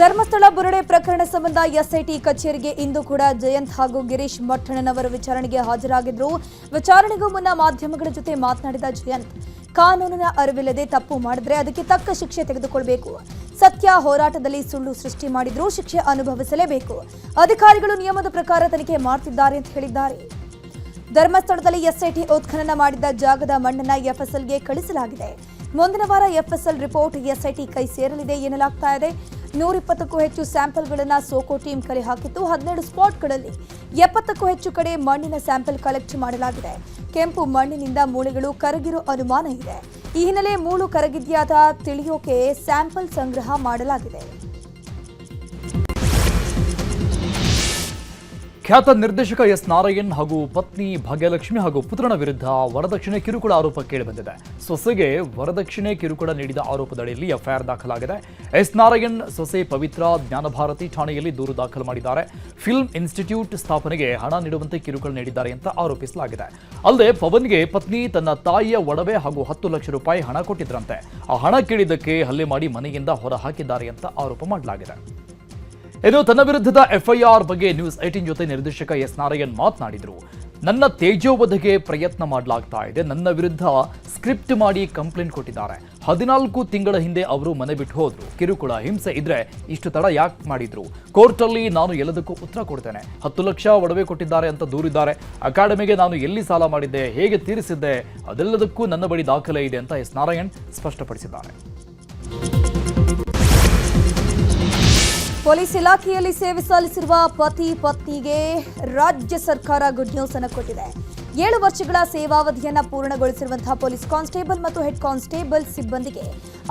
ಧರ್ಮಸ್ಥಳ ಬುರುಡೆ ಪ್ರಕರಣ ಸಂಬಂಧ ಎಸ್ಐಟಿ ಕಚೇರಿಗೆ ಇಂದು ಕೂಡ ಜಯಂತ್ ಹಾಗೂ ಗಿರೀಶ್ ಮಠಣ್ಣನವರು ವಿಚಾರಣೆಗೆ ಹಾಜರಾಗಿದ್ದರು ವಿಚಾರಣೆಗೂ ಮುನ್ನ ಮಾಧ್ಯಮಗಳ ಜೊತೆ ಮಾತನಾಡಿದ ಜಯಂತ್, ಕಾನೂನಿನ ಅರಿವಿಲ್ಲದೆ ತಪ್ಪು ಮಾಡಿದ್ರೆ ಅದಕ್ಕೆ ತಕ್ಕ ಶಿಕ್ಷೆ ತೆಗೆದುಕೊಳ್ಬೇಕು. ಸತ್ಯ ಹೋರಾಟದಲ್ಲಿ ಸುಳ್ಳು ಸೃಷ್ಟಿ ಮಾಡಿದ್ರು ಶಿಕ್ಷೆ ಅನುಭವಿಸಲೇಬೇಕು. ಅಧಿಕಾರಿಗಳು ನಿಯಮದ ಪ್ರಕಾರ ತನಿಖೆ ಮಾಡ್ತಿದ್ದಾರೆ ಅಂತ ಹೇಳಿದ್ದಾರೆ. ಧರ್ಮಸ್ಥಳದಲ್ಲಿ ಎಸ್ಐಟಿ ಉತ್ಖನನ ಮಾಡಿದ್ದ ಜಾಗದ ಮಣ್ಣನ್ನ ಎಫ್ಎಸ್ಎಲ್ಗೆ ಕಳಿಸಲಾಗಿದೆ. ಮುಂದಿನ ವಾರ ಎಫ್ಎಸ್ಎಲ್ ರಿಪೋರ್ಟ್ ಎಸ್ಐಟಿ ಕೈ ಸೇರಲಿದೆ ಎನ್ನಲಾಗ್ತಾ ಇದೆ. ನೂರಿಪ್ಪತ್ತಕ್ಕೂ ಹೆಚ್ಚು ಸ್ಯಾಂಪಲ್ಗಳನ್ನು ಸೋಕೋ ಟೀಮ್ ಕಲೆ ಹಾಕಿದ್ದು ಹದಿನೇಳು ಸ್ಪಾಟ್ಗಳಲ್ಲಿ ಎಪ್ಪತ್ತಕ್ಕೂ ಹೆಚ್ಚು ಕಡೆ ಮಣ್ಣಿನ ಸ್ಯಾಂಪಲ್ ಕಲೆಕ್ಟ್ ಮಾಡಲಾಗಿದೆ. ಕೆಂಪು ಮಣ್ಣಿನಿಂದ ಮೂಳೆಗಳು ಕರಗಿರೋ ಅನುಮಾನ ಇದೆ. ಈ ಹಿನ್ನೆಲೆ ಮೂಳು ಕರಗಿದ್ಯಾದ ತಿಳಿಯೋಕೆ ಸ್ಯಾಂಪಲ್ ಸಂಗ್ರಹ ಮಾಡಲಾಗಿದೆ. ಖ್ಯಾತ ನಿರ್ದೇಶಕ ಎಸ್ ನಾರಾಯಣ್ ಹಾಗೂ ಪತ್ನಿ ಭಾಗ್ಯಲಕ್ಷ್ಮಿ ಹಾಗೂ ಪುತ್ರನ ವಿರುದ್ಧ ವರದಕ್ಷಿಣೆ ಕಿರುಕುಳ ಆರೋಪ ಕೇಳಿಬಂದಿದೆ. ಸೊಸೆಗೆ ವರದಕ್ಷಿಣೆ ಕಿರುಕುಳ ನೀಡಿದ ಆರೋಪದಡಿಯಲ್ಲಿ ಎಫ್ಐಆರ್ ದಾಖಲಾಗಿದೆ. ಎಸ್ ನಾರಾಯಣ್ ಸೊಸೆ ಪವಿತ್ರ ಜ್ಞಾನಭಾರತಿ ಠಾಣೆಯಲ್ಲಿ ದೂರು ದಾಖಲು ಮಾಡಿದ್ದಾರೆ. ಫಿಲ್ಮ್ ಇನ್ಸ್ಟಿಟ್ಯೂಟ್ ಸ್ಥಾಪನೆಗೆ ಹಣ ನೀಡುವಂತೆ ಕಿರುಕುಳ ನೀಡಿದ್ದಾರೆ ಅಂತ ಆರೋಪಿಸಲಾಗಿದೆ. ಅಲ್ಲದೆ ಪವನ್ಗೆ ಪತ್ನಿ ತನ್ನ ತಾಯಿಯ ಒಡವೆ ಹಾಗೂ ಹತ್ತು ಲಕ್ಷ ರೂಪಾಯಿ ಹಣ ಕೊಟ್ಟಿದ್ರಂತೆ. ಆ ಹಣ ಕೇಳಿದ್ದಕ್ಕೆ ಹಲ್ಲೆ ಮಾಡಿ ಮನೆಯಿಂದ ಹೊರ ಹಾಕಿದ್ದಾರೆ ಅಂತ ಆರೋಪ ಮಾಡಲಾಗಿದೆ. ಇನ್ನು ತನ್ನ ವಿರುದ್ಧದ ಎಫ್ಐಆರ್ ಬಗ್ಗೆ ನ್ಯೂಸ್ ಏಟೀನ್ ಜೊತೆ ನಿರ್ದೇಶಕ ಎಸ್ ನಾರಾಯಣ್ ಮಾತನಾಡಿದರು. ನನ್ನ ತೇಜೋವಧೆಗೆ ಪ್ರಯತ್ನ ಮಾಡಲಾಗ್ತಾ ಇದೆ. ನನ್ನ ವಿರುದ್ಧ ಸ್ಕ್ರಿಪ್ಟ್ ಮಾಡಿ ಕಂಪ್ಲೇಂಟ್ ಕೊಟ್ಟಿದ್ದಾರೆ. ಹದಿನಾಲ್ಕು ತಿಂಗಳ ಹಿಂದೆ ಅವರು ಮನೆ ಬಿಟ್ಟು ಹೋದ್ರು. ಕಿರುಕುಳ, ಹಿಂಸೆ ಇದ್ರೆ ಇಷ್ಟು ತಡ ಯಾಕೆ ಮಾಡಿದ್ರು? ಕೋರ್ಟಲ್ಲಿ ನಾನು ಎಲ್ಲದಕ್ಕೂ ಉತ್ತರ ಕೊಡ್ತೇನೆ. ಹತ್ತು ಲಕ್ಷ ಒಡವೆ ಕೊಟ್ಟಿದ್ದಾರೆ ಅಂತ ದೂರಿದ್ದಾರೆ. ಅಕಾಡೆಮಿಗೆ ನಾನು ಎಲ್ಲಿ ಸಾಲ ಮಾಡಿದ್ದೆ? ಹೇಗೆ ತೀರಿಸಿದ್ದೆ? ಅದೆಲ್ಲದಕ್ಕೂ ನನ್ನ ಬಳಿ ದಾಖಲೆ ಇದೆ ಅಂತ ಎಸ್ ನಾರಾಯಣ್ ಸ್ಪಷ್ಟಪಡಿಸಿದ್ದಾರೆ. ಪೊಲೀಸ್ ಇಲಾಖೆಯಲ್ಲಿ ಸೇವೆ ಸಲ್ಲಿಸಿರುವ ಪತಿ ಪತ್ನಿಗೆ ರಾಜ್ಯ ಸರ್ಕಾರ ಗುಡ್ ನ್ಯೂಸ್ ಅನ್ನು ಕೊಟ್ಟಿದೆ. ಏಳು ವರ್ಷಗಳ ಸೇವಾವಧಿಯನ್ನ ಪೂರ್ಣಗೊಳಿಸಿರುವಂತಹ ಪೊಲೀಸ್ ಕಾನ್ಸ್ಟೇಬಲ್ ಮತ್ತು ಹೆಡ್ ಕಾನ್ಸ್ಟೇಬಲ್ ಸಿಬ್ಬಂದಿಗೆ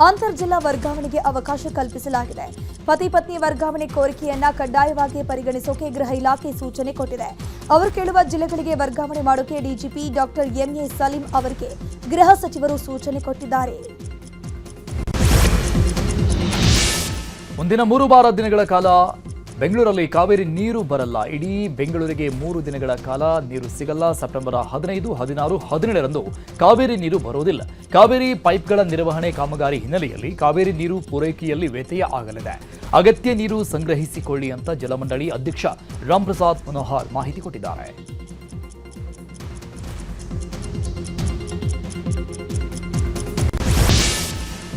ಅಂತರ್ಜಿಲ್ಲಾ ವರ್ಗಾವಣೆಗೆ ಅವಕಾಶ ಕಲ್ಪಿಸಲಾಗಿದೆ. ಪತಿ ಪತ್ನಿ ವರ್ಗಾವಣೆ ಕೋರಿಕೆಯನ್ನ ಕಡ್ಡಾಯವಾಗಿ ಪರಿಗಣಿಸೋಕೆ ಗೃಹ ಇಲಾಖೆ ಸೂಚನೆ ಕೊಟ್ಟಿದೆ. ಅವರು ಕೇಳುವ ಜಿಲ್ಲೆಗಳಿಗೆ ವರ್ಗಾವಣೆ ಮಾಡೋಕೆ ಡಿಜಿಪಿ ಡಾಕ್ಟರ್ ಎಂಎ ಸಲೀಂ ಅವರಿಗೆ ಗೃಹ ಸಚಿವರು ಸೂಚನೆ ಕೊಟ್ಟಿದ್ದಾರೆ. ಮುಂದಿನ ಮೂರು ಬಾರ ದಿನಗಳ ಕಾಲ ಬೆಂಗಳೂರಲ್ಲಿ ಕಾವೇರಿ ನೀರು ಬರಲ್ಲ. ಇಡೀ ಬೆಂಗಳೂರಿಗೆ ಮೂರು ದಿನಗಳ ಕಾಲ ನೀರು ಸಿಗಲ್ಲ. ಸೆಪ್ಟೆಂಬರ್ ಹದಿನೈದು, ಹದಿನಾರು, ಹದಿನೇಳರಂದು ಕಾವೇರಿ ನೀರು ಬರೋದಿಲ್ಲ ಕಾವೇರಿ ಪೈಪ್ಗಳ ನಿರ್ವಹಣೆ ಕಾಮಗಾರಿ ಹಿನ್ನೆಲೆಯಲ್ಲಿ ಕಾವೇರಿ ನೀರು ಪೂರೈಕೆಯಲ್ಲಿ ವ್ಯತ್ಯಯ ಆಗಲಿದೆ. ಅಗತ್ಯ ನೀರು ಸಂಗ್ರಹಿಸಿಕೊಳ್ಳಿ ಅಂತ ಜಲಮಂಡಳಿ ಅಧ್ಯಕ್ಷ ರಾಮ್ಪ್ರಸಾದ್ ಮನೋಹರ್ ಮಾಹಿತಿ ಕೊಟ್ಟಿದ್ದಾರೆ.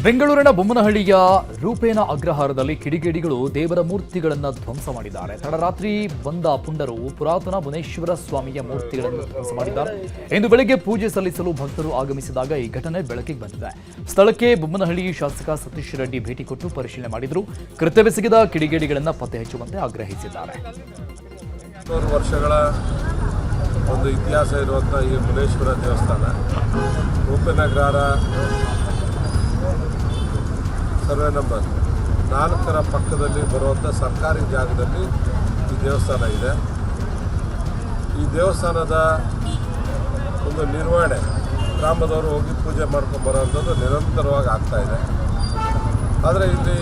ಬೆಂಗಳೂರಿನ ಬೊಮ್ಮನಹಳ್ಳಿಯ ರೂಪೇನ ಅಗ್ರಹಾರದಲ್ಲಿ ಕಿಡಿಗೇಡಿಗಳು ದೇವರ ಮೂರ್ತಿಗಳನ್ನು ಧ್ವಂಸ ಮಾಡಿದ್ದಾರೆ. ತಡರಾತ್ರಿ ಬಂದ ಪುಂಡರು ಪುರಾತನ ಭುವನೇಶ್ವರ ಸ್ವಾಮಿಯ ಮೂರ್ತಿಗಳನ್ನು ಧ್ವಂಸ ಮಾಡಿದ್ದಾರೆ. ಇಂದು ಬೆಳಗ್ಗೆ ಪೂಜೆ ಸಲ್ಲಿಸಲು ಭಕ್ತರು ಆಗಮಿಸಿದಾಗ ಈ ಘಟನೆ ಬೆಳಕಿಗೆ ಬಂದಿದೆ. ಸ್ಥಳಕ್ಕೆ ಬೊಮ್ಮನಹಳ್ಳಿ ಶಾಸಕ ಸತೀಶ್ ರೆಡ್ಡಿ ಭೇಟಿ ಕೊಟ್ಟು ಪರಿಶೀಲನೆ ಮಾಡಿದ್ರು. ಕೃತ್ಯವೆಸಗಿದ ಕಿಡಿಗೇಡಿಗಳನ್ನು ಪತ್ತೆ ಹಚ್ಚುವಂತೆ ಆಗ್ರಹಿಸಿದ್ದಾರೆ. ವರ್ಷಗಳ ಒಂದು ಇತಿಹಾಸ ಇರುವಂಥ ಈ ಮುನೇಶ್ವರ ದೇವಸ್ಥಾನ ರೂಪನಗರ ಸರ್ವೆ ನಂಬರ್ ನಾಲ್ಕರ ಪಕ್ಕದಲ್ಲಿ ಬರುವಂಥ ಸರ್ಕಾರಿ ಜಾಗದಲ್ಲಿ ಈ ದೇವಸ್ಥಾನ ಇದೆ. ಈ ದೇವಸ್ಥಾನದ ಒಂದು ನಿರ್ವಹಣೆ ಗ್ರಾಮದವರು ಹೋಗಿ ಪೂಜೆ ಮಾಡ್ಕೊಂಡು ಬರೋವಂಥದ್ದು ನಿರಂತರವಾಗಿ ಆಗ್ತಾ ಇದೆ. ಆದರೆ ಇಲ್ಲಿ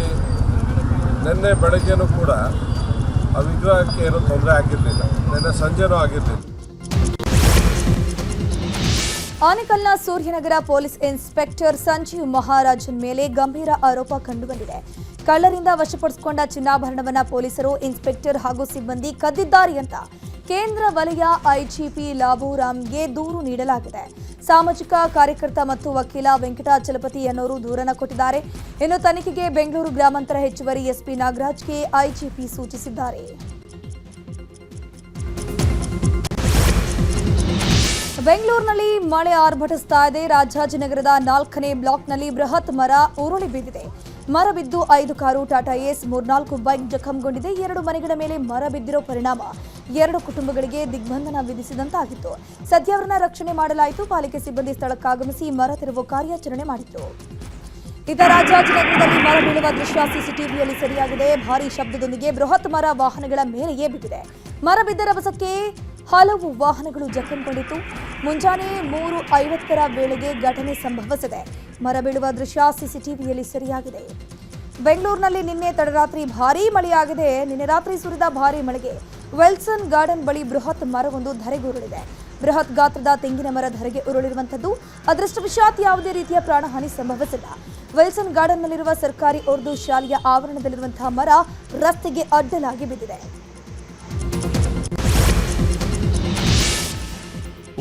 ನಿನ್ನೆ ಬೆಳಗ್ಗೆನೂ ಕೂಡ ಆ ವಿಗ್ರಹಕ್ಕೆ ಏನೂ ತೊಂದರೆ ಆಗಿರಲಿಲ್ಲ. ನಿನ್ನೆ ಸಂಜೆನೂ ಆಗಿರಲಿಲ್ಲ. ಆನೇಕಲ್ನ ಸೂರ್ಯನಗರ ಪೊಲೀಸ್ ಇನ್ಸ್ಪೆಕ್ಟರ್ ಸಂಜೀವ್ ಮಹಾರಾಜನ್ ಮೇಲೆ ಗಂಭೀರ ಆರೋಪ ಕಂಡುಬಂದಿದೆ. ಕಳ್ಳರಿಂದ ವಶಪಡಿಸಿಕೊಂಡ ಚಿನ್ನಾಭರಣವನ್ನ ಪೊಲೀಸರು ಇನ್ಸ್ಪೆಕ್ಟರ್ ಹಾಗೂ ಸಿಬ್ಬಂದಿ ಕದ್ದಿದ್ದಾರೆ ಅಂತ ಕೇಂದ್ರ ವಲಯ ಐಜಿಪಿ ಲಾಭೂರಾಮ್ಗೆ ದೂರು ನೀಡಲಾಗಿದೆ. ಸಾಮಾಜಿಕ ಕಾರ್ಯಕರ್ತ ಮತ್ತು ವಕೀಲ ವೆಂಕಟಾಚಲಪತಿ ಅನ್ನೋರು ದೂರನ ಕೊಟ್ಟಿದ್ದಾರೆ. ಇನ್ನು ತನಿಖೆಗೆ ಬೆಂಗಳೂರು ಗ್ರಾಮಾಂತರ ಹೆಚ್ಚುವರಿ ಎಸ್ಪಿ ನಾಗರಾಜ್ಗೆ ಐಜಿಪಿ ಸೂಚಿಸಿದ್ದಾರೆ. ಬೆಂಗಳೂರಿನಲ್ಲಿ ಮಳೆ ಆರ್ಭಟಿಸ್ತಾ ಇದೆ. ರಾಜಾಜಿನಗರದ ನಾಲ್ಕನೇ ಬ್ಲಾಕ್ನಲ್ಲಿ ಬೃಹತ್ ಮರ ಉರುಳಿ ಬಿದ್ದಿದೆ ಮರ ಬಿದ್ದು ಐದು ಕಾರು, ಟಾಟಾ ಏಸ್ ಮೂರ್ನಾಲ್ಕು ಬೈಕ್ ಜಖಂಗೊಂಡಿದೆ. ಎರಡು ಮನೆಗಳ ಮೇಲೆ ಮರ ಬಿದ್ದಿರೋ ಪರಿಣಾಮ ಎರಡು ಕುಟುಂಬಗಳಿಗೆ ದಿಗ್ಬಂಧನ ವಿಧಿಸಿದಂತಾಗಿತ್ತು. ಸದ್ಯ ಅವರನ್ನ ರಕ್ಷಣೆ ಮಾಡಲಾಯಿತು. ಪಾಲಿಕೆ ಸಿಬ್ಬಂದಿ ಸ್ಥಳಕ್ಕಾಗಮಿಸಿ ಮರ ತೆರವು ಕಾರ್ಯಾಚರಣೆ ಮಾಡಿತ್ತು. ಇತ ರಾಜಾಜಿನಗರದಲ್ಲಿ ಮರ ಬೀಳುವ ದೃಶ್ಯ ಸಿಸಿಟಿವಿಯಲ್ಲಿ ಸರಿಯಾಗಿದೆ. ಭಾರೀ ಶಬ್ದದೊಂದಿಗೆ ಬೃಹತ್ ಮರ ವಾಹನಗಳ ಮೇಲೆಯೇ ಬಿದ್ದಿದೆ. ಮರ ಬಿದ್ದ ರಭಸಕ್ಕೆ ಹಲವು ವಾಹನಗಳು ಜಖಂಗೊಂಡಿತು ಮುಂಜಾನೆ ಮೂರು ಐವತ್ತರ ವೇಳೆಗೆ ಘಟನೆ ಸಂಭವಿಸಿದೆ. ಮರ ಬೀಳುವ ದೃಶ್ಯ ಸಿಸಿಟಿವಿಯಲ್ಲಿ ಸೆರೆಯಾಗಿದೆ. ಬೆಂಗಳೂರಿನಲ್ಲಿ ನಿನ್ನೆ ತಡರಾತ್ರಿ ಭಾರೀ ಮಳೆಯಾಗಿದೆ. ನಿನ್ನೆ ರಾತ್ರಿ ಸುರಿದ ಭಾರೀ ಮಳೆಗೆ ವೆಲ್ಸನ್ ಗಾರ್ಡನ್ ಬಳಿ ಬೃಹತ್ ಮರವೊಂದು ಧರೆಗುರುಳಿದೆ ಬೃಹತ್ ಗಾತ್ರದ ತೆಂಗಿನ ಮರ ಧರೆಗೆ ಉರುಳಿರುವಂಥದ್ದು. ಅದೃಷ್ಟವಶಾತ್ ಯಾವುದೇ ರೀತಿಯ ಪ್ರಾಣಹಾನಿ ಸಂಭವಿಸಿಲ್ಲ. ವೆಲ್ಸನ್ ಗಾರ್ಡನ್ನಲ್ಲಿರುವ ಸರ್ಕಾರಿ ಉರ್ದು ಶಾಲೆಯ ಆವರಣದಲ್ಲಿರುವಂತಹ ಮರ ರಸ್ತೆಗೆ ಅಡ್ಡಲಾಗಿ ಬಿದ್ದಿದೆ.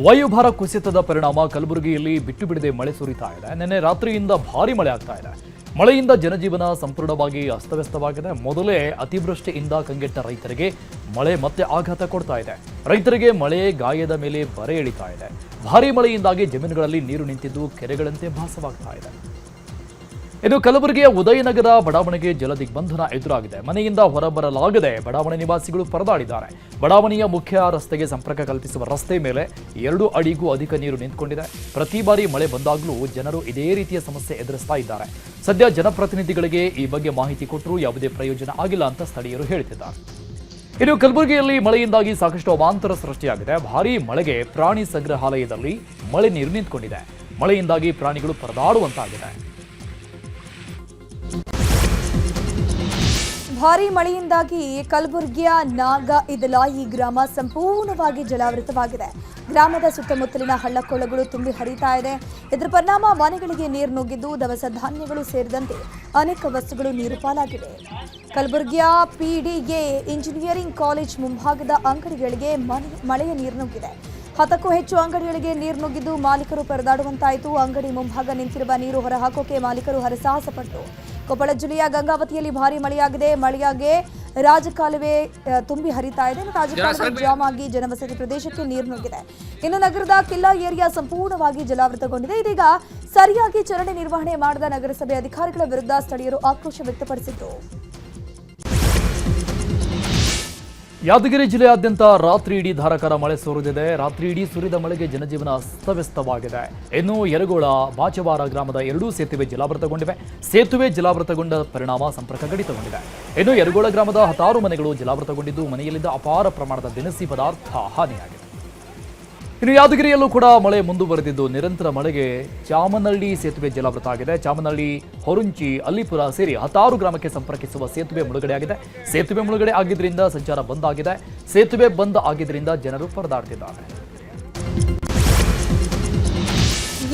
ವಾಯುಭಾರ ಕುಸಿತದ ಪರಿಣಾಮ ಕಲಬುರಗಿಯಲ್ಲಿ ಬಿಟ್ಟು ಬಿಡದೆ ಮಳೆ ಸುರಿತಾ ಇದೆ. ನಿನ್ನೆ ರಾತ್ರಿಯಿಂದ ಭಾರಿ ಮಳೆ ಆಗ್ತಾ ಇದೆ. ಮಳೆಯಿಂದ ಜನಜೀವನ ಸಂಪೂರ್ಣವಾಗಿ ಅಸ್ತವ್ಯಸ್ತವಾಗಿದೆ. ಮೊದಲೇ ಅತಿವೃಷ್ಟಿಯಿಂದ ಕಂಗೆಟ್ಟ ರೈತರಿಗೆ ಮಳೆ ಮತ್ತೆ ಆಘಾತ ಕೊಡ್ತಾ ಇದೆ. ರೈತರಿಗೆ ಮಳೆ ಗಾಯದ ಮೇಲೆ ಬರೆ ಎಳಿತಾ ಇದೆ. ಭಾರಿ ಮಳೆಯಿಂದಾಗಿ ಜಮೀನುಗಳಲ್ಲಿ ನೀರು ನಿಂತಿದ್ದು ಕೆರೆಗಳಂತೆ ಭಾಸವಾಗ್ತಾ ಇದೆ. ಇನ್ನು ಕಲಬುರಗಿಯ ಉದಯನಗರ ಬಡಾವಣೆಗೆ ಜಲ ದಿಗ್ಬಂಧನ ಎದುರಾಗಿದೆ. ಮನೆಯಿಂದ ಹೊರಬರಲಾಗದೆ ಬಡಾವಣೆ ನಿವಾಸಿಗಳು ಪರದಾಡಿದ್ದಾರೆ. ಬಡಾವಣೆಯ ಮುಖ್ಯ ರಸ್ತೆಗೆ ಸಂಪರ್ಕ ಕಲ್ಪಿಸುವ ರಸ್ತೆ ಮೇಲೆ ಎರಡು ಅಡಿಗೂ ಅಧಿಕ ನೀರು ನಿಂತುಕೊಂಡಿದೆ. ಪ್ರತಿ ಬಾರಿ ಮಳೆ ಬಂದಾಗಲೂ ಜನರು ಇದೇ ರೀತಿಯ ಸಮಸ್ಯೆ ಎದುರಿಸ್ತಾ ಇದ್ದಾರೆ. ಸದ್ಯ ಜನಪ್ರತಿನಿಧಿಗಳಿಗೆ ಈ ಬಗ್ಗೆ ಮಾಹಿತಿ ಕೊಟ್ಟರೂ ಯಾವುದೇ ಪ್ರಯೋಜನ ಆಗಿಲ್ಲ ಅಂತ ಸ್ಥಳೀಯರು ಹೇಳ್ತಿದ್ದಾರೆ. ಇನ್ನು ಕಲಬುರಗಿಯಲ್ಲಿ ಮಳೆಯಿಂದಾಗಿ ಸಾಕಷ್ಟು ಅವಾಂತರ ಸೃಷ್ಟಿಯಾಗಿದೆ. ಭಾರೀ ಮಳೆಗೆ ಪ್ರಾಣಿ ಸಂಗ್ರಹಾಲಯದಲ್ಲಿ ಮಳೆ ನೀರು ನಿಂತ್ಕೊಂಡಿದೆ. ಮಳೆಯಿಂದಾಗಿ ಪ್ರಾಣಿಗಳು ಪರದಾಡುವಂತಾಗಿದೆ. ಭಾರೀ ಮಳೆಯಿಂದಾಗಿ ಕಲಬುರಗಿಯ ನಾಗ ಇದಲಾಯಿ ಗ್ರಾಮ ಸಂಪೂರ್ಣವಾಗಿ ಜಲಾವೃತವಾಗಿದೆ. ಗ್ರಾಮದ ಸುತ್ತಮುತ್ತಲಿನ ಹಳ್ಳಕೊಳ್ಳಗಳು ತುಂಬಿ ಹರಿತಾ ಇದೆ. ಇದರ ಪರಿಣಾಮ ಮನೆಗಳಿಗೆ ನೀರು ನುಗ್ಗಿದ್ದು ದವಸ ಧಾನ್ಯಗಳು ಸೇರಿದಂತೆ ಅನೇಕ ವಸ್ತುಗಳು ನೀರು ಪಾಲಾಗಿವೆ. ಕಲಬುರಗಿಯ ಪಿಡಿಎ ಇಂಜಿನಿಯರಿಂಗ್ ಕಾಲೇಜ್ ಮುಂಭಾಗದ ಅಂಗಡಿಗಳಿಗೆ ಮಳೆಯ ನೀರು ನುಗ್ಗಿದೆ. ಹತ್ತಕ್ಕೂ ಹೆಚ್ಚು ಅಂಗಡಿಗಳಿಗೆ ನೀರು ನುಗ್ಗಿದ್ದು ಮಾಲೀಕರು ಪರದಾಡುವಂತಾಯಿತು. ಅಂಗಡಿ ಮುಂಭಾಗ ನಿಂತಿರುವ ನೀರು ಹೊರಹಾಕೋಕೆ ಮಾಲೀಕರು ಹರಸಾಹಸ ಪಟ್ಟರು ಕೊಪ್ಪಳ ಜಿಲ್ಲೆಯ ಗಂಗಾವತಿಯಲ್ಲಿ ಭಾರಿ ಮಳೆಯಾಗಿದೆ. ಮಳೆಯಾಗೆ ರಾಜಕಾಲುವೆ ತುಂಬಿ ಹರಿತಾ ಇದೆ. ರಾಜಕಾಲುವೆ ಜಾಮ್ ಆಗಿ ಜನವಸತಿ ಪ್ರದೇಶಕ್ಕೆ ನೀರು ನುಗ್ಗಿದೆ. ಇನ್ನು ನಗರದ ಕಿಲ್ಲಾ ಏರಿಯಾ ಸಂಪೂರ್ಣವಾಗಿ ಜಲಾವೃತಗೊಂಡಿದೆ. ಇದೀಗ ಸರಿಯಾಗಿ ಚರಣೆ ನಿರ್ವಹಣೆ ಮಾಡದ ನಗರಸಭೆ ಅಧಿಕಾರಿಗಳ ವಿರುದ್ಧ ಸ್ಥಳೀಯರು ಆಕ್ರೋಶ ವ್ಯಕ್ತಪಡಿಸಿದ್ರು ಯಾದಗಿರಿ ಜಿಲ್ಲೆಯಾದ್ಯಂತ ರಾತ್ರಿ ಇಡೀ ಧಾರಾಕಾರ ಮಳೆ ಸುರಿದಿದೆ. ರಾತ್ರಿ ಇಡೀ ಸುರಿದ ಮಳೆಗೆ ಜನಜೀವನ ಅಸ್ತವ್ಯಸ್ತವಾಗಿದೆ. ಇನ್ನು ಯರಗೋಳ ಬಾಚವಾರ ಗ್ರಾಮದ ಎರಡೂ ಸೇತುವೆ ಜಲಾವೃತಗೊಂಡಿವೆ. ಸೇತುವೆ ಜಲಾವೃತಗೊಂಡ ಪರಿಣಾಮ ಸಂಪರ್ಕ ಕಡಿತಗೊಂಡಿದೆ. ಇನ್ನು ಯರಗೋಳ ಗ್ರಾಮದ ಹತ್ತಾರು ಮನೆಗಳು ಜಲಾವೃತಗೊಂಡಿದ್ದು, ಮನೆಯಲ್ಲಿದ್ದ ಅಪಾರ ಪ್ರಮಾಣದ ದಿನಸಿ ಪದಾರ್ಥ ಹಾನಿಯಾಗಿದೆ. ಇನ್ನು ಯಾದಗಿರಿಯಲ್ಲೂ ಕೂಡ ಮಳೆ ಮುಂದುವರೆದಿದ್ದು ನಿರಂತರ ಮಳೆಗೆ ಚಾಮನಹಳ್ಳಿ ಸೇತುವೆ ಜಲಾವೃತ ಆಗಿದೆ. ಚಾಮನಹಳ್ಳಿ ಹೊರುಂಚಿ, ಅಲ್ಲಿಪುರ ಸೇರಿ ಹತ್ತಾರು ಗ್ರಾಮಕ್ಕೆ ಸಂಪರ್ಕಿಸುವ ಸೇತುವೆ ಮುಳುಗಡೆಯಾಗಿದೆ ಸೇತುವೆ ಮುಳುಗಡೆ ಆಗಿದ್ದರಿಂದ ಸಂಚಾರ ಬಂದ್ ಆಗಿದೆ. ಸೇತುವೆ ಬಂದ್ ಆಗಿದ್ದರಿಂದ ಜನರು ಪರದಾಡ್ತಿದ್ದಾರೆ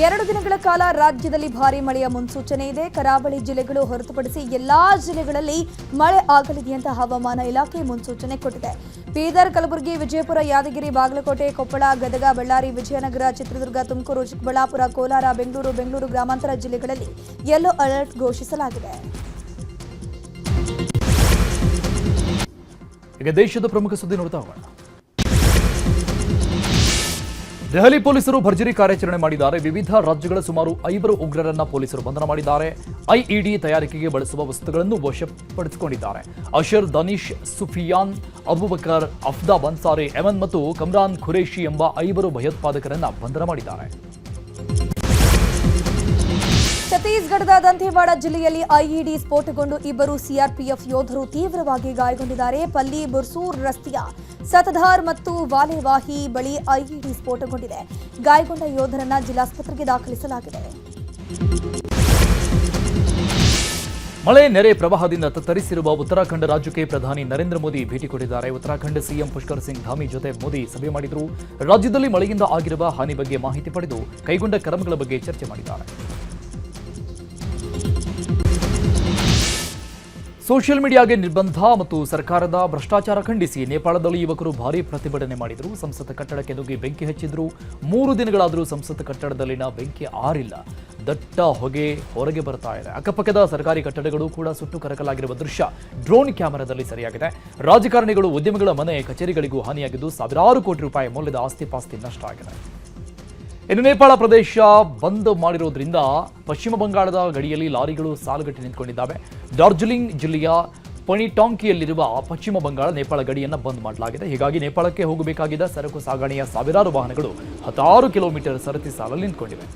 ಎರಡು ದಿನಗಳ ಕಾಲ ರಾಜ್ಯದಲ್ಲಿ ಭಾರಿ ಮಳೆಯ ಮುನ್ಸೂಚನೆ ಇದೆ. ಕರಾವಳಿ ಜಿಲ್ಲೆಗಳು ಹೊರತುಪಡಿಸಿ ಎಲ್ಲಾ ಜಿಲ್ಲೆಗಳಲ್ಲಿ ಮಳೆ ಆಗಲಿದೆ ಅಂತ ಹವಾಮಾನ ಇಲಾಖೆ ಮುನ್ಸೂಚನೆ ಕೊಟ್ಟಿದೆ. ಬೀದರ್, ಕಲಬುರಗಿ, ವಿಜಯಪುರ, ಯಾದಗಿರಿ, ಬಾಗಲಕೋಟೆ, ಕೊಪ್ಪಳ, ಗದಗ, ಬಳ್ಳಾರಿ, ವಿಜಯನಗರ, ಚಿತ್ರದುರ್ಗ, ತುಮಕೂರು, ಚಿಕ್ಕಬಳ್ಳಾಪುರ, ಕೋಲಾರ, ಬೆಂಗಳೂರು ಬೆಂಗಳೂರು ಗ್ರಾಮಾಂತರ ಜಿಲ್ಲೆಗಳಲ್ಲಿ ಯೆಲ್ಲೋ ಅಲರ್ಟ್ ಘೋಷಿಸಲಾಗಿದೆ. ಈಗ ದೇಶದ ಪ್ರಮುಖ ಸುದ್ದಿ ನೋಡ್ತಾ ಹೋಗೋಣ. ದೆಹಲಿ ಪೊಲೀಸರು ಭರ್ಜರಿ ಕಾರ್ಯಾಚರಣೆ ಮಾಡಿದ್ದಾರೆ. ವಿವಿಧ ರಾಜ್ಯಗಳ ಸುಮಾರು ಐವರು ಉಗ್ರರನ್ನ ಪೊಲೀಸರು ಬಂಧನ ಮಾಡಿದ್ದಾರೆ. ಐಇಡಿ ತಯಾರಿಕೆಗೆ ಬಳಸುವ ವಸ್ತುಗಳನ್ನು ವಶಪಡಿಸಿಕೊಂಡಿದ್ದಾರೆ. ಅಶರ್, ದನೀಶ್, ಸುಫಿಯಾನ್, ಅಬುಬಕರ್, ಅಫ್ದಾ ಬನ್ಸಾರಿ ಎಮನ್ ಮತ್ತು ಕಮ್ರಾನ್ ಖುರೇಶಿ ಎಂಬ ಐವರು ಭಯೋತ್ಪಾದಕರನ್ನ ಬಂಧನ ಮಾಡಿದ್ದಾರೆ. ಛತ್ತೀಸ್ಗಢದ ದಂತೇವಾಡ ಜಿಲ್ಲೆಯಲ್ಲಿ ಐಇಡಿ ಸ್ಫೋಟಗೊಂಡು ಇಬ್ಬರು ಸಿಆರ್ಪಿಎಫ್ ಯೋಧರು ತೀವ್ರವಾಗಿ ಗಾಯಗೊಂಡಿದ್ದಾರೆ. ಪಲ್ಲಿ, ಬುರ್ಸೂರ್ ರಸ್ತೆಯ ಸತಧಾರ್ ಮತ್ತು ವಾಲೆವಾಹಿ ಬಳಿ ಐಇಡಿ ಸ್ಫೋಟಗೊಂಡಿದೆ. ಗಾಯಗೊಂಡ ಯೋಧರನ್ನ ಜಿಲ್ಲಾಸ್ಪತ್ರೆಗೆ ದಾಖಲಿಸಲಾಗಿದೆ. ಮಳೆ ನೆರೆ ಪ್ರವಾಹದಿಂದ ತತ್ತರಿಸಿರುವ ಉತ್ತರಾಖಂಡ ರಾಜ್ಯಕ್ಕೆ ಪ್ರಧಾನಿ ನರೇಂದ್ರ ಮೋದಿ ಭೇಟಿ ಕೊಟ್ಟಿದ್ದಾರೆ. ಉತ್ತರಾಖಂಡ ಸಿಎಂ ಪುಷ್ಕರ್ ಸಿಂಗ್ ಧಾಮಿ ಜೊತೆ ಮೋದಿ ಸಭೆ ಮಾಡಿದರು. ರಾಜ್ಯದಲ್ಲಿ ಮಳೆಯಿಂದ ಆಗಿರುವ ಹಾನಿ ಬಗ್ಗೆ ಮಾಹಿತಿ ಪಡೆದು ಕೈಗೊಂಡ ಕ್ರಮಗಳ ಬಗ್ಗೆ ಚರ್ಚೆ ಮಾಡಿದ್ದಾರೆ. ಸೋಷಿಯಲ್ ಮೀಡಿಯಾಗೆ ನಿರ್ಬಂಧ ಮತ್ತು ಸರ್ಕಾರದ ಭ್ರಷ್ಟಾಚಾರ ಖಂಡಿಸಿ ನೇಪಾಳದಲ್ಲಿ ಯುವಕರು ಭಾರೀ ಪ್ರತಿಭಟನೆ ಮಾಡಿದರು. ಸಂಸತ್ ಕಟ್ಟಡಕ್ಕೆ ನುಗ್ಗಿ ಬೆಂಕಿ ಹಚ್ಚಿದ್ರು. ಮೂರು ದಿನಗಳಾದರೂ ಸಂಸತ್ ಕಟ್ಟಡದಲ್ಲಿನ ಬೆಂಕಿ ಆರಿಲ್ಲ. ದಟ್ಟ ಹೊಗೆ ಹೊರಗೆ ಬರ್ತಾ ಇದೆ. ಅಕ್ಕಪಕ್ಕದ ಸರ್ಕಾರಿ ಕಟ್ಟಡಗಳು ಕೂಡ ಸುಟ್ಟು ಕರಕಲಾಗಿರುವ ದೃಶ್ಯ ಡ್ರೋನ್ ಕ್ಯಾಮೆರಾದಲ್ಲಿ ಸರಿಯಾಗಿದೆ. ರಾಜಕಾರಣಿಗಳು ಉದ್ಯಮಿಗಳ ಮನೆ ಕಚೇರಿಗಳಿಗೂ ಹಾನಿಯಾಗಿದ್ದು ಸಾವಿರಾರು ಕೋಟಿ ರೂಪಾಯಿ ಮೌಲ್ಯದ ಆಸ್ತಿ ಪಾಸ್ತಿ ನಷ್ಟ ಆಗಿದೆ. ಇನ್ನು ನೇಪಾಳ ಪ್ರದೇಶ ಬಂದ್ ಮಾಡಿರೋದ್ರಿಂದ ಪಶ್ಚಿಮ ಬಂಗಾಳದ ಗಡಿಯಲ್ಲಿ ಲಾರಿಗಳು ಸಾಲುಗಟ್ಟಿ ನಿಂತ್ಕೊಂಡಿದ್ದಾವೆ. ಡಾರ್ಜಿಲಿಂಗ್ ಜಿಲ್ಲೆಯ ಪಣಿಟಾಂಕಿಯಲ್ಲಿರುವ ಪಶ್ಚಿಮ ಬಂಗಾಳ ನೇಪಾಳ ಗಡಿಯನ್ನು ಬಂದ್ ಮಾಡಲಾಗಿದೆ. ಹೀಗಾಗಿ ನೇಪಾಳಕ್ಕೆ ಹೋಗಬೇಕಾಗಿದ್ದ ಸರಕು ಸಾಗಣೆಯ ಸಾವಿರಾರು ವಾಹನಗಳು ಹತ್ತಾರು ಕಿಲೋಮೀಟರ್ ಸರತಿ ಸಾಲಲ್ಲಿ ನಿಂತ್ಕೊಂಡಿವೆ.